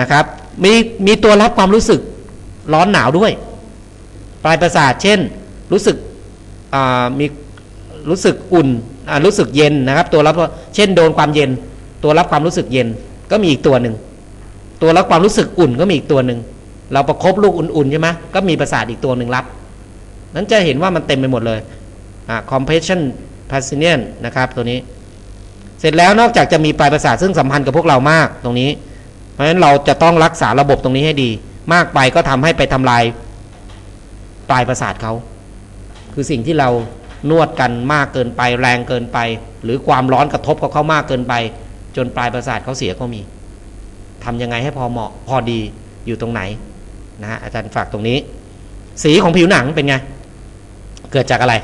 นะครับ มีมีตัวรับความรู้สึกร้อนหนาวด้วย ปลายประสาทเช่น รู้สึกมีรู้สึกอุ่นรู้สึกเย็นนะครับ ตัวรับเช่นโดนความเย็น ตัวรับความรู้สึกเย็นก็มีอีกตัวหนึ่งตัวรับความรู้สึกอุ่นก็มีอีกตัวหนึ่งเราประครบลูกอุ่นๆใช่ไหมก็มีประสาทอีกตัวหนึ่งรับ นั้นจะเห็นว่ามันเต็มไปหมดเลยอ่า compression p a s s i o n นะครับ ตัวนี้ เสร็จแล้วนอกจากจะมีปลายประสาทซึ่งสัมพันธ์กับพวกเรามากตรงนี้ เพราะฉะนั้นเราจะต้องรักษาระบบตรงนี้ให้ดี มากไปก็ทำให้ไปทำลายปลายประสาทเขา คือสิ่งที่เรานวดกันมากเกินไปแรงเกินไป หรือความร้อนกระทบกับเขามากเกินไป จนปลายประสาทเขาเสียก็มีทำยังไงให้พอเหมาะพอดีอยู่ตรงไหนนะฮะอาจารย์ฝากตรงนี้ สีของผิวหนังเป็นไง เกิดจากอะไร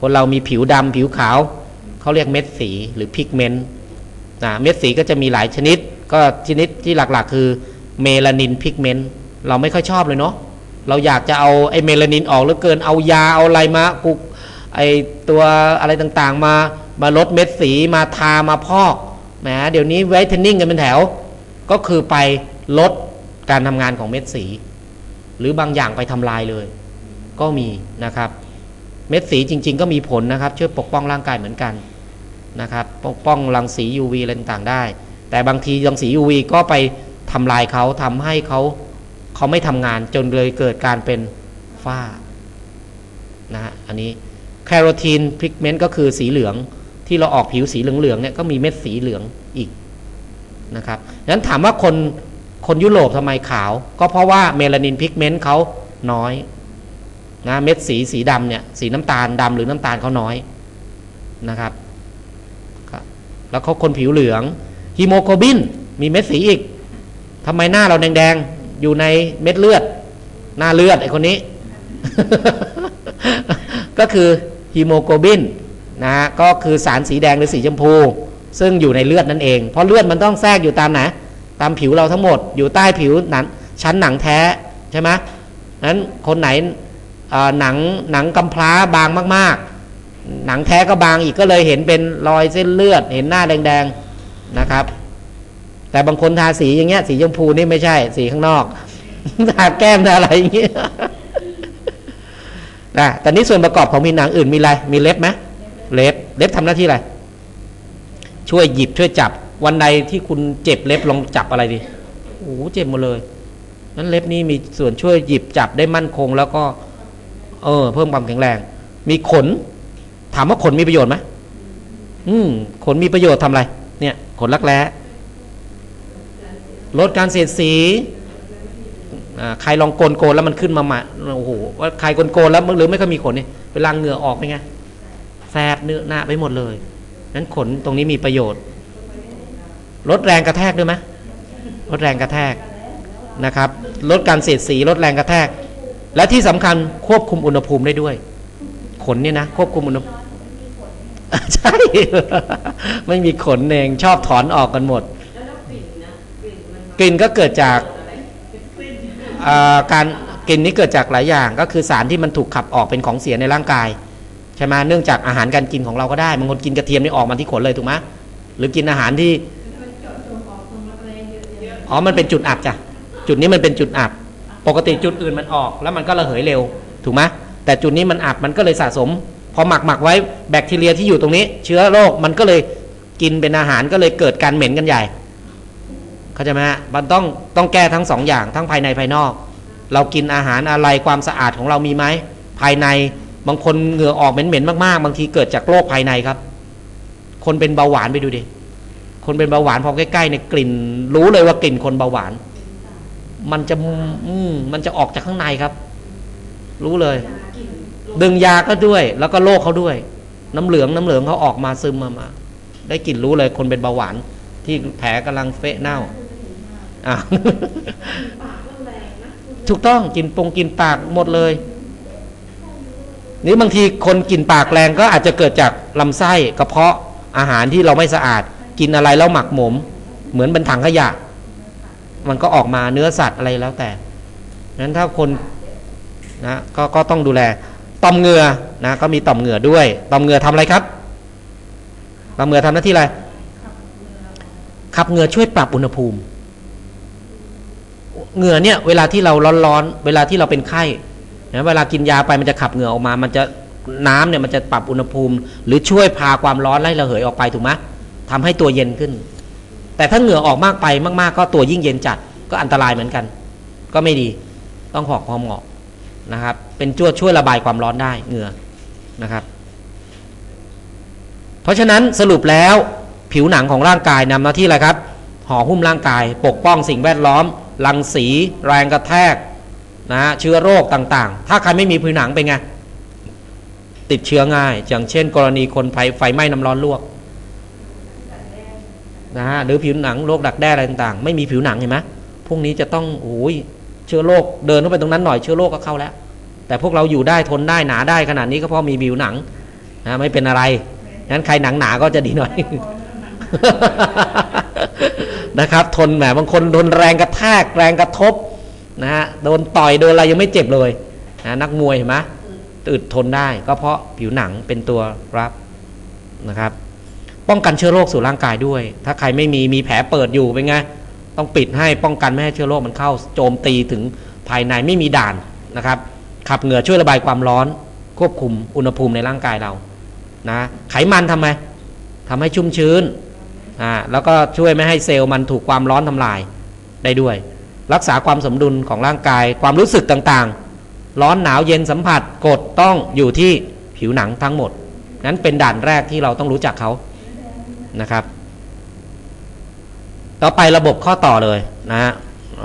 คนเรามีผิวดำผิวขาว เขาเรียกเม็ดสีหรือพิกเมนต์นะเม็ดสีก็จะมีหลายชนิด ก็ชนิดที่หลักๆ คือเมลานินพิกเมนต์เราไม่ค่อยชอบเลยเนาะเราอยากจะเอาไอ้เมลานินออกหลือเกินเอายาเอาอะไรมากุกไอตัวอะไรต่างๆ มามาลดเม็ดสีมาทามาพอกแหมเดี๋ยวนี้ไวท์เทนนิ่งกันเป็นแถว ก็คือไปลดการทำงานของเม็ดสี หรือบางอย่างไปทำลายเลย ก็มีนะครับ เม็ดสีจริง ๆ ก็มีผลนะครับ ช่วยปกป้องร่างกายเหมือนกันนะครับ ปกป้องรังสี UV อะไรต่างๆได้ แต่บางทีรังสี UV ก็ไปทำลายเขาทำให้เขาเขาไม่ทำงานจนเลยเกิดการเป็นฝ้านะฮะอันนี้แคโรทีนพิกเมนต์ก็คือสีเหลืองที่เราออกผิวสีเหลืองๆเนี่ยก็มีเม็ดสีเหลืองอีกนะครับดังนั้นถามว่าคนคนยุโรปทำไมขาว ก็เพราะว่าเมลานินพิกเมนต์เขาน้อยนะเม็ดสีสีดำเนี่ยสีน้ำตาลดำหรือน้ำตาลเขาน้อยนะครับแล้วเขาคนผิวเหลือง ฮีโมโกลบิน มีเม็ดสีอีกทำไมหน้าเราแดงๆ อยู่ในเม็ดเลือด หน้าเลือดไอคนนี้ ก็คือฮีโมโกลบินนะฮะก็คือสารสีแดงหรือสีชมพู ซึ่งอยู่ในเลือดนั่นเอง เพราะเลือดมันต้องแทรกอยู่ตามไหนตามผิวเราทั้งหมด อยู่ใต้ผิวหนังชั้นหนังแท้ใช่ไหมนั้นคนไหนหนังหนังกำพร้าบางมาก ๆ หนังแท้ก็บางอีกก็เลยเห็นเป็นรอยเส้นเลือด เห็นหน้าแดงๆ นะครับ แต่บางคนทาสีอย่างเงี้ย สีชมพูนี่ไม่ใช่ สีข้างนอกทาแก้มทาอะไรอย่างเงี้ยนะแต่นี้ส่วนประกอบของมีหนังอื่นมีอะไร มีเล็บไหมเล็บ เล็บทำหน้าที่อะไร ช่วยหยิบช่วยจับ วันใดที่คุณเจ็บเล็บลองจับอะไรดิโอ้เจ็บหมดเลย นั้นเล็บนี่มีส่วนช่วยหยิบจับได้มั่นคง แล้วก็ เออ เพิ่มความแข็งแรง มีขน ถามว่าขนมีประโยชน์ไหมอืม ขนมีประโยชน์ทำอะไร เนี่ยขนรักแร้ลดการเสียดสีใครลองโกนโกนแล้วมันขึ้นมาหม่โอ้โหว่าใครโกนโกนแล้วหรือไม่ก็มีขนนี่เวลาเหงื่อออกไปไงแสบเนื้อหน้าไปหมดเลยนั้นขนตรงนี้มีประโยชน์ ลดแรงกระแทกด้วยไหมลดแรงกระแทกนะครับ ลดการเสียดสีลดแรงกระแทก และที่สำคัญควบคุมอุณหภูมิได้ด้วย ขนเนี่ยนะควบคุมอุณหภูมิ ใช่ ไม่มีขนเองชอบถอนออกกันหมด กลิ่นก็เกิดจากการกลิ่นนี้เกิดจากหลายอย่าง ก็คือสารที่มันถูกขับออกเป็นของเสียในร่างกายใช่ไหมเนื่องจากอาหารการกินของเราก็ได้บางคนกินกระเทียมนี่ออกมาที่ขนเลยถูกไหมหรือกินอาหารที่อ๋อมันเป็นจุดอับจ้ะจุดนี้มันเป็นจุดอับ ปกติจุดอื่นมันออก แล้วมันก็ระเหยเร็ว ถูกไหมแต่จุดนี้มันอับมันก็เลยสะสม พอหมักหมักไว้แบคทีเรียที่อยู่ตรงนี้ เชื้อโรคมันก็เลยกินเป็นอาหารก็เลยเกิดการเหม็นกันใหญ่เข้าใจไหมฮะมันต้องต้องแก้ทั้งสองอย่างทั้งภายในภายนอก เรากินอาหารอะไรความสะอาดของเรามีไหมภายในบางคนเหงื่อออกเหม็นๆมากๆ บางทีเกิดจากโรคภายในครับ คนเป็นเบาหวานไปดูดิคนเป็นเบาหวานพอใกล้ๆในกลิ่น รู้เลยว่ากลิ่นคนเบาหวาน มันจะอืมมันจะออกจากข้างในครับ รู้เลย ดึงยาก็ด้วย แล้วก็โรคเขาด้วย น้ำเหลืองน้ำเหลืองเขาออกมาซึมมามา ได้กลิ่นรู้เลยคนเป็นเบาหวาน ที่แผลกำลังเฟะเน่าอ่าถูกต้องกินปงกินปากหมดเลยนี่บางทีคนกินปากแรงก็อาจจะเกิดจากลำไส้กระเพาะอาหารที่เราไม่สะอาด กินอะไรแล้วหมักหมม เหมือนเป็นถังขยะ มันก็ออกมาเนื้อสัตว์อะไรแล้วแต่นั้นถ้าคนนะกก็ต้องดูแล ต่อมเหงื่อนะก็มีต่อมเหงื่อด้วย ต่อมเหงื่อทำอะไรครับต่อมเหงื่อทำหน้าที่อะไรขับเหงื่อช่วยปรับอุณหภูมิเหงื่อเนี่ยเวลาที่เราร้อนๆเวลาที่เราเป็นไข้นะเวลากินยาไปมันจะขับเหงื่อออกมา มันจะน้ำเนี่ยมันจะปรับอุณหภูมิ หรือช่วยพาความร้อนไล่ระเหยออกไปถูกไหมทำให้ตัวเย็นขึ้น แต่ถ้าเหงื่อออกมากไปมาก ๆ ก็ตัวยิ่งเย็นจัดก็อันตรายเหมือนกัน ก็ไม่ดีต้องหอกพอเหมาะ นะครับ เป็นช่วช่วยระบายความร้อนได้เหงื่อนะครับ เพราะฉะนั้นสรุปแล้วผิวหนังของร่างกายนำหน้าที่อะไรครับห่อหุ้มร่างกาย ปกป้องสิ่งแวดล้อม รังสี แรงกระแทกนะฮะเชื้อโรคต่างๆ ถ้าใครไม่มีผิวหนังเป็นไง ติดเชื้อง่าย อย่างเช่น กรณีคนไฟไฟไหม้น้ำร้อนลวกนะฮะหรือผิวหนังโรคดักแด้อะไรต่างๆ ไม่มีผิวหนังเห็นไหมพวกนี้จะต้องโอ้ย เชื้อโรคเดินเข้าไปตรงนั้นหน่อยเชื้อโรคก็เข้าแล้ว แต่พวกเราอยู่ได้ทนได้หนาได้ขนาดนี้ก็เพราะมีผิวหนังนะไม่เป็นอะไรงั้นใครหนังหนาก็จะดีหน่อยนะครับ ทนแหมบางคนโดนแรงกระแทกแรงกระทบนะฮะโดนต่อยโดนอะไรยังไม่เจ็บเลยนะนักมวยเห็นไหมอึดทนได้ก็เพราะผิวหนังเป็นตัวรับนะครับ ป้องกันเชื้อโรคสู่ร่างกายด้วย ถ้าใครไม่มีมีแผลเปิดอยู่เป็นไง ต้องปิดให้ป้องกันไม่ให้เชื้อโรคมันเข้าโจมตีถึงภายในไม่มีด่านนะครับขับเหงื่อช่วยระบายความร้อน ควบคุมอุณหภูมิในร่างกายเรานะไขมันทำไมทำให้ชุ่มชื้นอ่าแล้วก็ช่วยไม่ให้เซลล์มันถูกความร้อนทำลายได้ด้วย รักษาความสมดุลของร่างกายความรู้สึกต่างๆ ร้อนหนาวเย็นสัมผัสกดต้องอยู่ที่ผิวหนังทั้งหมดนั้นเป็นด่านแรกที่เราต้องรู้จักเขานะครับ ต่อไประบบข้อต่อเลยนะฮะ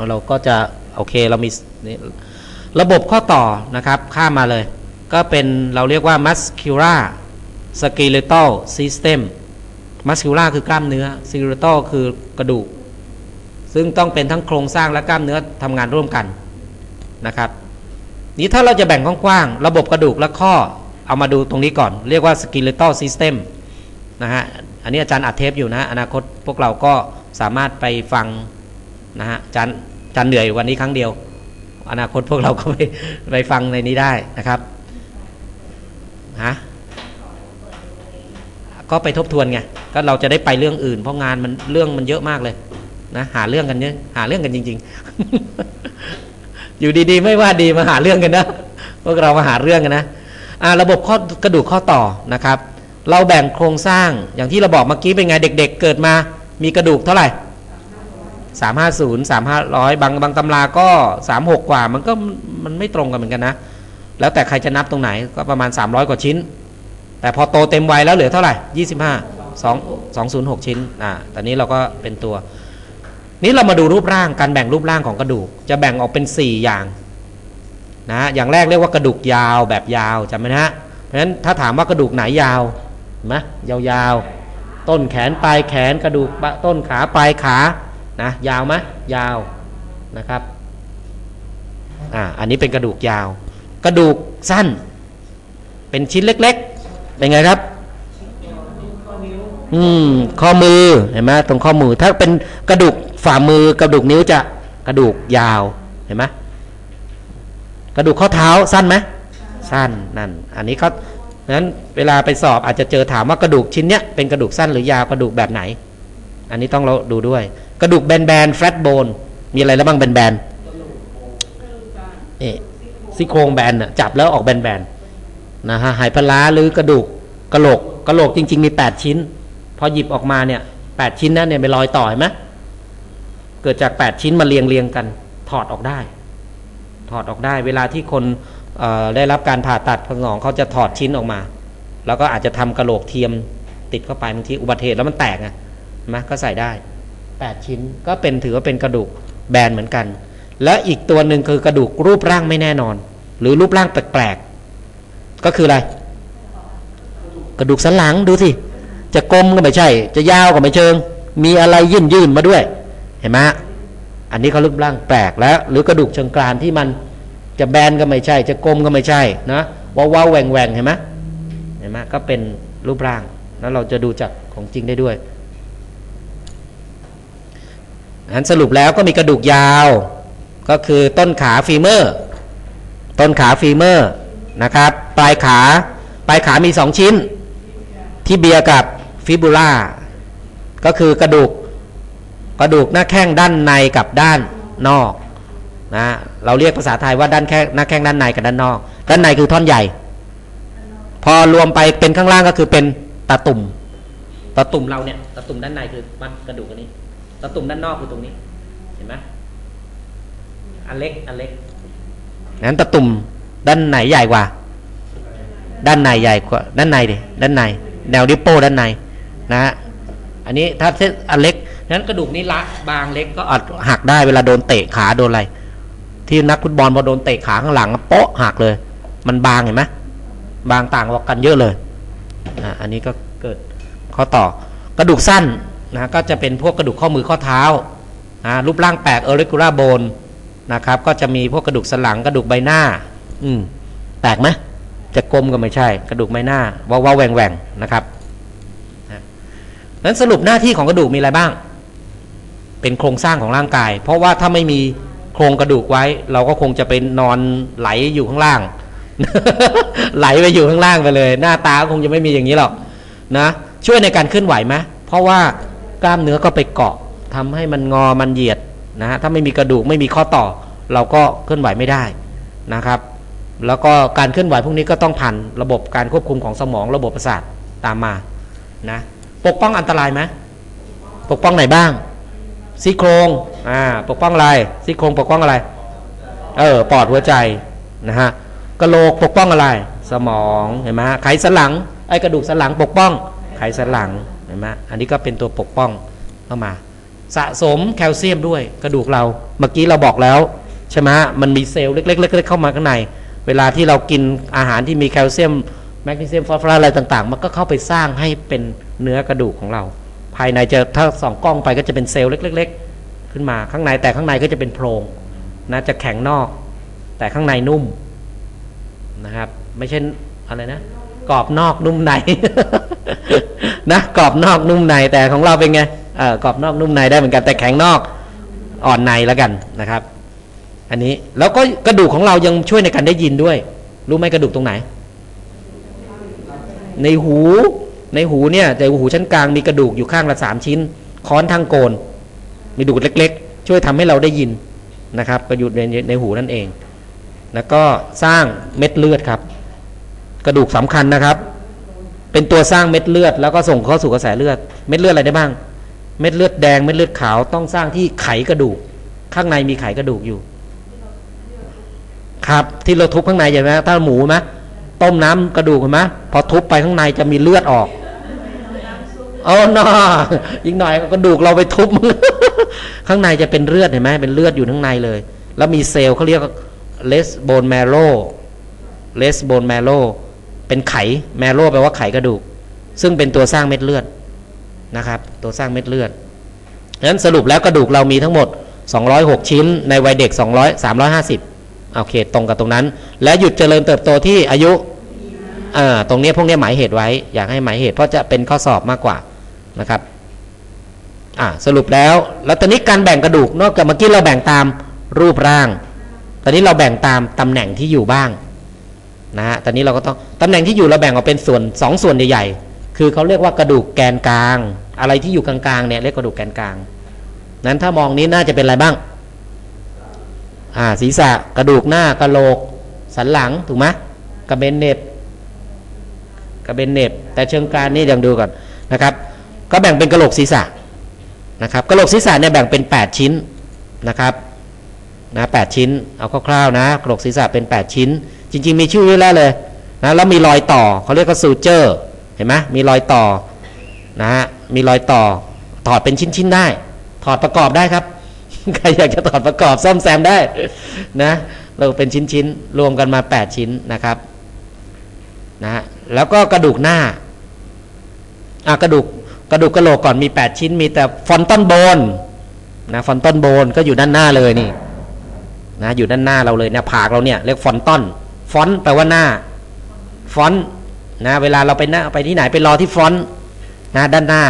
เราก็จะโอเคเรามีนี่ระบบข้อต่อนะครับ ข้ามมาเลย ก็เป็นเราเรียกว่า muscular skeletal system muscular คือกล้ามเนื้อ skeletal คือกระดูก ซึ่งต้องเป็นทั้งโครงสร้างและกล้ามเนื้อทำงานร่วมกันนะครับ นี้ถ้าเราจะแบ่งกว้างๆระบบกระดูกและข้อเอามาดูตรงนี้ก่อน เรียกว่า skeletal system นะฮะ อันนี้อาจารย์อัดเทปอยู่นะ อนาคตพวกเราก็ สามารถไปฟังนะฮะจารย์อาจารย์เหนื่อยวันนี้ครั้งเดียว อนาคตพวกเราก็ไปไปฟังในนี้ได้นะครับฮะก็ไปทบทวนไงก็เราจะได้ไปเรื่องอื่น เพราะงานมันเรื่องมันเยอะมากเลยนะหาเรื่องกันเยอะหาเรื่องกันจริง ๆ อยู่ดีๆ ไม่ว่าดีมาหาเรื่องกันนะพวกเรามาหาเรื่องกันนะอ่าระบบข้อกระดูกข้อต่อนะครับ เราแบ่งโครงสร้างอย่างที่เราบอกเมื่อกี้เป็นไงเด็ก ๆ เกิดมา มีกระดูกเท่าไหร่สามห้าศูนย์สามห้าร้อยบางบางตำราก็สามหกกว่า มันก็มันไม่ตรงกันเหมือนกันนะ แล้วแต่ใครจะนับตรงไหนก็ประมาณ300กว่าชิ้น แต่พอโตเต็มวัยแล้วเหลือเท่าไหร่25 2 206ชิ้นอ่าตอนนี้เราก็เป็นตัว นี้เรามาดูรูปร่างการแบ่งรูปร่างของกระดูก จะแบ่งออกเป็น4อย่างนะอย่างแรกเรียกว่ากระดูกยาวแบบยาวจำไหมนะฮะเพราะฉะนั้นถ้าถามว่ากระดูกไหนยาวเห็นไหมยาวๆ ต้นแขนปลายแขนกระดูกต้นขาปลายขานะยาวไหมยาวนะครับอ่าอันนี้เป็นกระดูกยาว กระดูกสั้น เป็นชิ้นเล็ก ๆ เป็นไงครับอืมข้อมือเห็นไหมตรงข้อมือถ้าเป็นกระดูกฝ่ามือกระดูกนิ้วจะกระดูกยาวเห็นไหมกระดูกข้อเท้าสั้นไหมสั้นนั่น อันนี้เขา นั้นเวลาไปสอบอาจจะเจอถามว่ากระดูกชิ้นเนี้ยเป็นกระดูกสั้นหรือยาวกระดูกแบบไหน อันนี้ต้องเราดูด้วย กระดูกแบนแบนแฟลตโบนมีอะไรแล้วบ้างแบนแบนเอ๊ะซี่โครงแบนน่ะจับแล้วออกแบนๆนะฮะหายปลาร้าหรือกระดูกกระโหลกกระโหลกจริง ๆ มี 8 ชิ้น พอหยิบออกมาเนี่ยแปดชิ้นนั้นเนี่ยเป็นรอยต่อเห็นไหมเกิดจาก 8 ชิ้นมาเรียงเรียงกัน ถอดออกได้ ถอดออกได้ เวลาที่คนเอ่อ ได้รับการผ่าตัดสมองเขาจะถอดชิ้นออกมา แล้วก็อาจจะทำกระโหลกเทียมติดเข้าไปบางทีอุบัติเหตุแล้วมันแตกไงเห็นไหมก็ใส่ได้ 8 ชิ้นก็เป็นถือว่าเป็นกระดูกแบนเหมือนกัน และอีกตัวหนึ่งคือกระดูกรูปร่างไม่แน่นอน หรือรูปร่างแปลกๆก็คืออะไร กระดูกสันหลังดูสิจะกลมก็ไม่ใช่ จะยาวก็ไม่เชิง มีอะไรยื่นยื่นๆมาด้วย เห็นไหมอันนี้เขารูปร่างแปลกแล้ว หรือกระดูกเชิงกรานที่มัน จะแบนก็ไม่ใช่ จะกลมก็ไม่ใช่นะว้าวแหว่งแหว่งเห็นไหมเห็นไหมก็เป็นรูปร่าง แล้วเราจะดูจากของจริงได้ด้วยอันสรุปแล้วก็มีกระดูกยาว ก็คือต้นขาฟีเมอร์ ต้นขาฟีเมอร์นะครับปลายขาปลายขามีสองชิ้น ที่เบียร์กับฟิบูล่าก็คือกระดูกกระดูกหน้าแข้งด้านในกับด้านนอกนะ เราเรียกภาษาไทยว่าด้านแค่หน้าแข้งด้านในกับด้านนอก ด้านในคือท่อนใหญ่ พอรวมไปเป็นข้างล่างก็คือเป็นตาตุ่มตาตุ่มเราเนี่ยตาตุ่มด้านในคือมัดกระดูกอันนี้ตาตุ่มด้านนอกคือตรงนี้ เห็นไหมอันเล็กอันเล็กนั้นตาตุ่มด้านไหนใหญ่กว่า ด้านในใหญ่กว่า ด้านในดิด้านใน แนวดิโป้ด้านในนะฮะอันนี้ถ้าเส้นอันเล็กนั้นกระดูกนี้ละบางเล็กก็อาจหักได้เวลาโดนเตะขาโดนอะไร ที่นักฟุตบอลพอโดนเตะขาข้างหลังโป๊ะหักเลย มันบางเห็นไหมบางต่างกันเยอะเลยอะอันนี้ก็เกิดข้อต่อกระดูกสั้นนะก็จะเป็นพวกกระดูกข้อมือข้อเท้านะรูปร่างแปลกเออริกูล่าโบนนะครับ ก็จะมีพวกกระดูกสันหลังกระดูกใบหน้า อืมแปลกไหมจะกลมก็ไม่ใช่ กระดูกใบหน้าว่าว่าแหว่งแหว่งนะครับนะนั้นสรุปหน้าที่ของกระดูกมีอะไรบ้าง เป็นโครงสร้างของร่างกาย เพราะว่าถ้าไม่มี โครงกระดูกไว้ เราก็คงจะไปนอนไหลอยู่ข้างล่าง ไหลไปอยู่ข้างล่างไปเลย หน้าตาก็คงจะไม่มีอย่างนี้หรอกนะช่วยในการเคลื่อนไหวไหมเพราะว่ากล้ามเนื้อก็ไปเกาะทำให้มันงอมันเหยียดนะฮะถ้าไม่มีกระดูกไม่มีข้อต่อ เราก็เคลื่อนไหวไม่ได้นะครับ แล้วก็การเคลื่อนไหวพวกนี้ก็ต้องผ่านระบบการควบคุมของสมองระบบประสาทตามมานะปกป้องอันตรายไหมปกป้องไหนบ้าง ซี่โครงอ่าปกป้องอะไรซี่โครงปกป้องอะไร เออปอดหัวใจนะฮะกระโหลกปกป้องอะไร สมองเห็นไหมฮะไขสันหลังไอ้กระดูกสันหลังปกป้อง ไขสันหลังเห็นไหมอันนี้ก็เป็นตัวปกป้องเข้ามา สะสมแคลเซียมด้วยกระดูกเราเมื่อกี้เราบอกแล้วใช่ไหมมันมีเซลล์เล็กๆๆเข้ามาข้างใน เวลาที่เรากินอาหารที่มีแคลเซียมแมกนีเซียมฟอสฟอรัสอะไรต่างๆ มันก็เข้าไปสร้างให้เป็นเนื้อกระดูกของเราภายในจะถ้าส่องกล้องไปก็จะเป็นเซลล์เล็ก ๆ ขึ้นมาข้างในแต่ข้างในก็จะเป็นโพรงนะจะแข็งนอก แต่ข้างในนุ่มนะครับ ไม่ใช่อะไรนะกรอบนอกนุ่มในนะกรอบนอกนุ่มในแต่ของเราเป็นไงเออกรอบนอกนุ่มในได้เหมือนกันแต่แข็งนอกอ่อนในแล้วกันนะครับ อันนี้แล้วก็กระดูกของเรายังช่วยในการได้ยินด้วย รู้ไหมกระดูกตรงไหน ในหู ในหูเนี่ยแต่หูชั้นกลางมีกระดูกอยู่ข้างละสามชิ้น ค้อนทางโกน มีดูดเล็ก ๆ ช่วยทำให้เราได้ยินนะครับก็อยู่ในในหูนั่นเอง แล้วก็สร้างเม็ดเลือดครับ กระดูกสำคัญนะครับ เป็นตัวสร้างเม็ดเลือด แล้วก็ส่งเข้าสู่กระแสเลือด เม็ดเลือดอะไรได้บ้าง เม็ดเลือดแดงเม็ดเลือดขาวต้องสร้างที่ไขกระดูก ข้างในมีไขกระดูกอยู่ ครับที่เราทุบข้างในใช่ไหมถ้าหมูไหมต้มน้ำกระดูกเห็นไหมพอทุบไปข้างในจะมีเลือดออก เอาหน่าอีกหน่อยกระดูกเราไปทุบข้างในจะเป็นเลือดเห็นไหมเป็นเลือดอยู่ข้างในเลย แล้วมีเซลล์เขาเรียกเลสโบนแมโรเลสโบนแมโรเป็นไขแมโรแปลว่าไขกระดูก ซึ่งเป็นตัวสร้างเม็ดเลือดนะครับ ตัวสร้างเม็ดเลือดดังนั้นสรุปแล้วกระดูกเรามีทั้งหมด 206 ชิ้น ในวัยเด็ก 200 350โอเค ตรงกับตรงนั้น และหยุดเจริญเติบโตที่อายุอ่าตรงนี้พวกนี้หมายเหตุไว้ อยากให้หมายเหตุเพราะจะเป็นข้อสอบมากกว่า นะครับสรุปแล้วแล้วตอนนี้การแบ่งกระดูกนอกจากเมื่อกี้เราแบ่งตามรูปร่าง ตอนนี้เราแบ่งตามตำแหน่งที่อยู่บ้างนะฮะตอนนี้เราก็ต้องตำแหน่งที่อยู่เราแบ่งออกเป็นส่วนสองส่วนใหญ่ๆคือเขาเรียกว่ากระดูกแกนกลาง อะไรที่อยู่กลางๆเนี่ยเรียกกระดูกแกนกลาง นั้นถ้ามองนี้น่าจะเป็นอะไรบ้างอ่าศีรษะกระดูกหน้ากระโหลก สันหลังถูกไหมกระเบนเน็บกระเบนเน็บแต่เชิงกรานนี่ยังดูก่อนนะครับ ก็แบ่งเป็นกระโหลกศีรษะนะครับกระโหลกศีรษะเนี่ยแบ่งเป็น 8 ชิ้นนะครับนะแชิ้นเอาคร่าวๆนะกระโหลกศีรษะเป็น 8 ชิ้น จริง ๆ มีชื่อเยอะแล้วเลยนะแล้วมีรอยต่อเขาเรียกว่าซูเจอร์เห็นไหมมีรอยต่อนะฮะมีรอยต่อถอดเป็นชิ้นๆได้ ถอดประกอบได้ครับ ใครอยากจะถอดประกอบซ่อมแซมได้นะเราเป็นชิ้นๆรวมกันมา 8 ชิ้นนะครับนะแล้วก็กระดูกหน้าอะกระดูก กระดูกกระโหลกก่อนมี 8 ชิ้น มีแต่ฟอนต้นโบนนะฟอนต้นโบนก็อยู่ด้านหน้าเลยนี่นะอยู่ด้านหน้าเราเลยเนี่ยผากเราเนี่ยเรียกฟอนต้นฟอนแปลว่าหน้าฟอนนะเวลาเราไปหน้าไปที่ไหนไปรอที่ฟอนนะด้านหน้า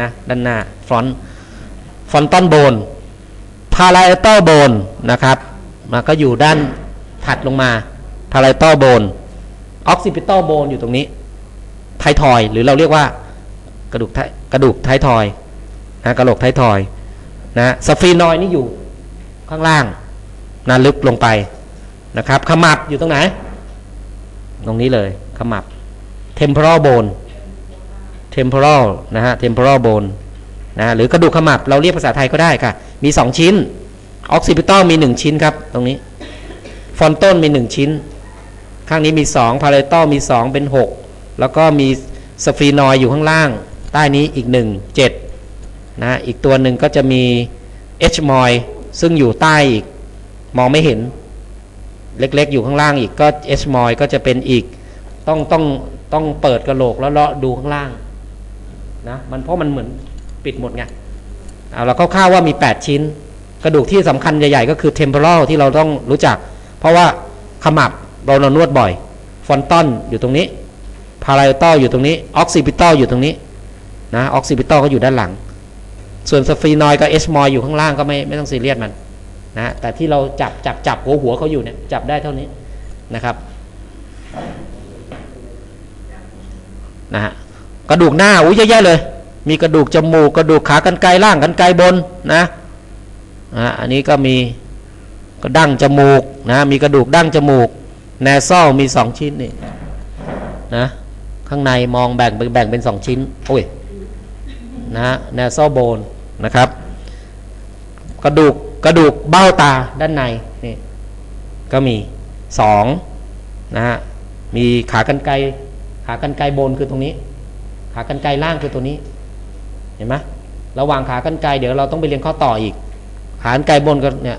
นะด้านหน้าฟอนฟอนต้นโบนพาราเอตอร์โบนนะครับมาก็อยู่ด้านถัดลงมาพาราเอตอร์โบนออกซิปิตอลโบนอยู่ตรงนี้ไททอยหรือเราเรียกว่า กระดูกกระดูกไททอยนะกระโหลกไททอยนะสฟีนอยนี่อยู่ข้างล่างนาลึกลงไปนะครับ ขมับอยู่ตรงไหน ตรงนี้เลย ขมับ temporal bone temporal นะฮะ temporal bone นะหรือกระดูกขมับเราเรียกภาษาไทยก็ได้ค่ะ มี 2 ชิ้น occipital มี 1 ชิ้นครับ ตรงนี้ frontal มี 1 ชิ้น ข้างนี้มี2 parietal มี 2 เป็น 6 แล้วก็มีสฟีนอยอยู่ข้างล่าง ใต้นี้อีก 1 7นะอีกตัวหนึ่งก็จะมี h m o i ซึ่งอยู่ใต้อีก มองไม่เห็น เล็กๆ อยู่ข้างล่างอีกก็ h m o i ก็จะเป็นอีก ต้องต้องต้องเปิดกระโหลกแล้วเลาะดูข้างล่างนะมันเพราะมันเหมือนปิดหมดไงเอาเราคร่าวๆว่ามี 8 ชิ้น กระดูกที่สำคัญใหญ่ๆ ก็คือ temporal ที่เราต้องรู้จัก เพราะว่าขมับเราเรานวดบ่อย ฟอนตันอยู่ตรงนี้พารา i ตอยู่ตรงนี้ ออกซิปิต l อยู่ตรงนี้ นะออกซิปิต l ก็อยู่ด้านหลัง ส่วนสฟีนอยกับเอชมอยอยู่ข้างล่างก็ไม่ไม่ต้องซีเรียสมันนะแต่ที่เราจับจับจับหัวหัวเขาอยู่เนี่ยจับได้เท่านี้นะครับนะฮะกระดูกหน้าอุ้ยเยอะแยะเลย มีกระดูกจมูกกระดูกขากันไกลล่างกันไกลบนนะอะอันนี้ก็มีก็ดั้งจมูกนะมีกระดูกดั้งจมูกแนซอมีสองชิ้นนี่นะข้างในมองแบ่งแบ่งเป็นสองชิ้นโอ้ย นะแนซอโบนนะครับ กระดูกกระดูกเบ้าตาด้านในนี่ก็มีสองนะฮะมีขากรรไกรขากรรไกรบนคือตรงนี้ ขากรรไกรล่างคือตัวนี้ เห็นไหมระหว่างขากรรไกรเดี๋ยวเราต้องไปเรียนข้อต่ออีก ขากรรไกรบนก็เนี่ย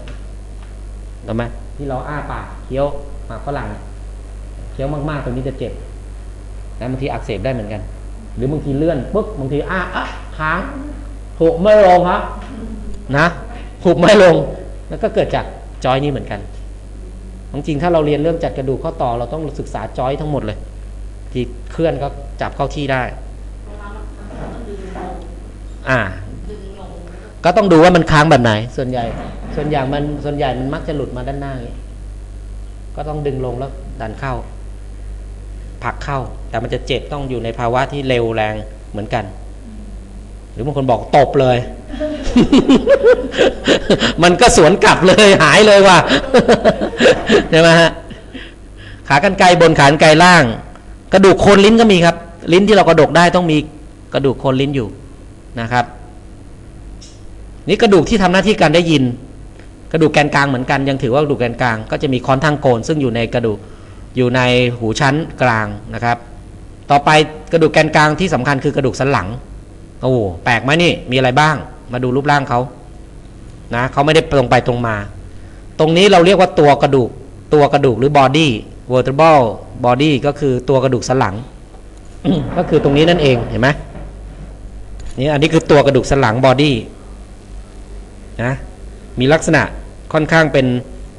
เห็นไหมที่เราอ้าปากเคี้ยวหมากฝรั่งเคี้ยวมากๆตรงนี้จะเจ็บนะบางทีอักเสบได้เหมือนกัน หรือบางทีเลื่อนปุ๊บบางทีอ้าอะ ค้างถูกไม่ลงครับนะถูกไม่ลง แล้วก็เกิดจากจอยนี้เหมือนกันจริงถ้าเราเรียนเรื่องจัดกระดูกข้อต่อเราต้องศึกษาจอยทั้งหมดเลย ที่เคลื่อนก็จับเข้าที่ได้อ่า ก็ต้องดูว่ามันค้างแบบไหน ส่วนใหญ่ ส่วนใหญ่มันส่วนใหญ่มันมักจะหลุดมาด้านหน้าอย่างนี้ก็ต้องดึงลงแล้วดันเข้าผลักเข้า แต่มันจะเจ็บต้องอยู่ในภาวะที่เร็วแรงเหมือนกัน หรือบางคนบอกตบเลย มันก็สวนกลับเลยหายเลยว่ะใช่ไหมฮะขากรรไกรบนขากรรไกรล่าง กระดูกโคนลิ้นก็มีครับ ลิ้นที่เรากระดกได้ต้องมีกระดูกโคนลิ้นอยู่นะครับ นี่กระดูกที่ทำหน้าที่การได้ยิน กระดูกแกนกลางเหมือนกัน ยังถือว่ากระดูกแกนกลาง ก็จะมีคอนทางโกน ซึ่งอยู่ในกระดูกอยู่ในหูชั้นกลางนะครับ ต่อไปกระดูกแกนกลางที่สำคัญคือกระดูกสันหลัง โอ้แปลกไหมนี่มีอะไรบ้าง มาดูรูปร่างเขานะเขาไม่ได้ตรงไปตรงมา ตรงนี้เราเรียกว่าตัวกระดูก ตัวกระดูกหรือบอดี้ vertebral body ก็คือตัวกระดูกสันหลัง ก็คือตรงนี้นั่นเองเห็นไหมนี่อันนี้คือตัวกระดูกสันหลังบอดี้นะมีลักษณะค่อนข้างเป็น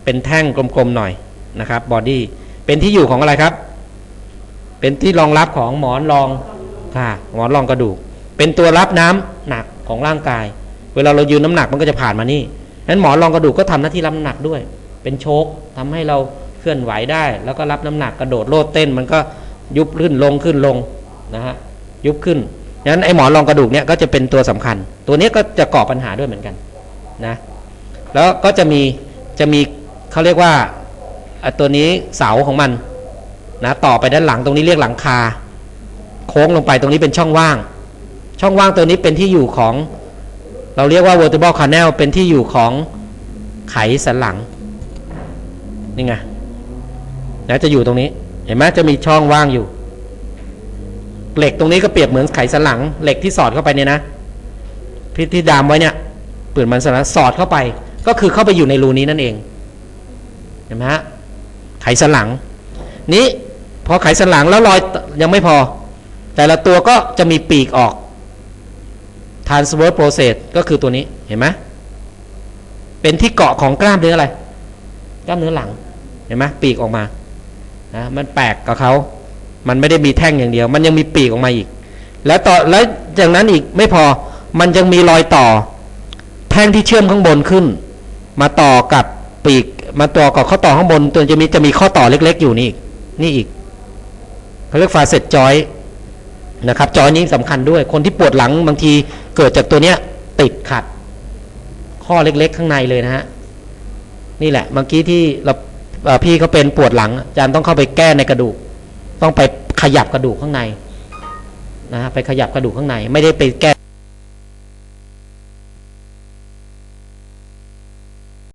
เป็นแท่งกลมๆหน่อยนะครับบอดี้เป็นที่อยู่ของอะไรครับ เป็นที่รองรับของหมอนรองค่ะหมอนรองกระดูก เป็นตัวรับน้ำหนักของร่างกาย เวลาเรายืนน้ำหนักมันก็จะผ่านมานี่นั้นหมอนรองกระดูกก็ทำหน้าที่รับน้ำหนักด้วย เป็นโชคทำให้เราเคลื่อนไหวได้ แล้วก็รับน้ำหนักกระโดดโลดเต้น มันก็ยุบขึ้นลงขึ้นลงนะฮะยุบขึ้นนั้นไอ้หมอนรองกระดูกเนี่ยก็จะเป็นตัวสำคัญ ตัวนี้ก็จะก่อปัญหาด้วยเหมือนกันนะแล้วก็จะมีจะมีเขาเรียกว่าตัวนี้เสาของมันนะต่อไปด้านหลังตรงนี้เรียกหลังคา โค้งลงไปตรงนี้เป็นช่องว่าง ช่องว่างตัวนี้เป็นที่อยู่ของ เราเรียกว่า vertebral canal เป็นที่อยู่ของไขสันหลัง นี่ไงนะจะอยู่ตรงนี้ เห็นไหมจะมีช่องว่างอยู่ เหล็กตรงนี้ก็เปรียบเหมือนไขสันหลัง เหล็กที่สอดเข้าไปเนี่ยนะพิที่ดามไว้เนี่ยเปลือกมันสนหลังสอดเข้าไป ก็คือเข้าไปอยู่ในรูนี้นั่นเอง เห็นไหมฮะ ไขสันหลัง นี้พอไขสันหลังแล้วรอยยังไม่พอ แต่ละตัวก็จะมีปีกออก transverse process ก็คือตัวนี้เห็นไหมเป็นที่เกาะของกล้ามเนื้ออะไร กล้ามเนื้อหลังเห็นไหมปีกออกมานะมันแปลกกับเขามันไม่ได้มีแท่งอย่างเดียว มันยังมีปีกออกมาอีก แล้วต่อแล้วจากนั้นอีกไม่พอมันยังมีรอยต่อ แท่งที่เชื่อมข้างบนขึ้น มาต่อกับปีก มาต่อกับข้อต่อข้างบน ตัวจะมีจะมีข้อต่อเล็ก ๆ อยู่นี่อีกนี่อีกเขาเรียกฟาเซตจอย นะครับ จอยนี้สำคัญด้วย คนที่ปวดหลังบางทีเกิดจากตัวเนี้ยติดขัด ข้อเล็กๆ ข้างในเลยนะฮะนี่แหละเมื่อกี้ที่เราพี่เขาเป็นปวดหลังอาจารย์ต้องเข้าไปแก้ในกระดูก ต้องไปขยับกระดูกข้างในนะฮะไปขยับกระดูกข้างใน ไม่ได้ไปแก้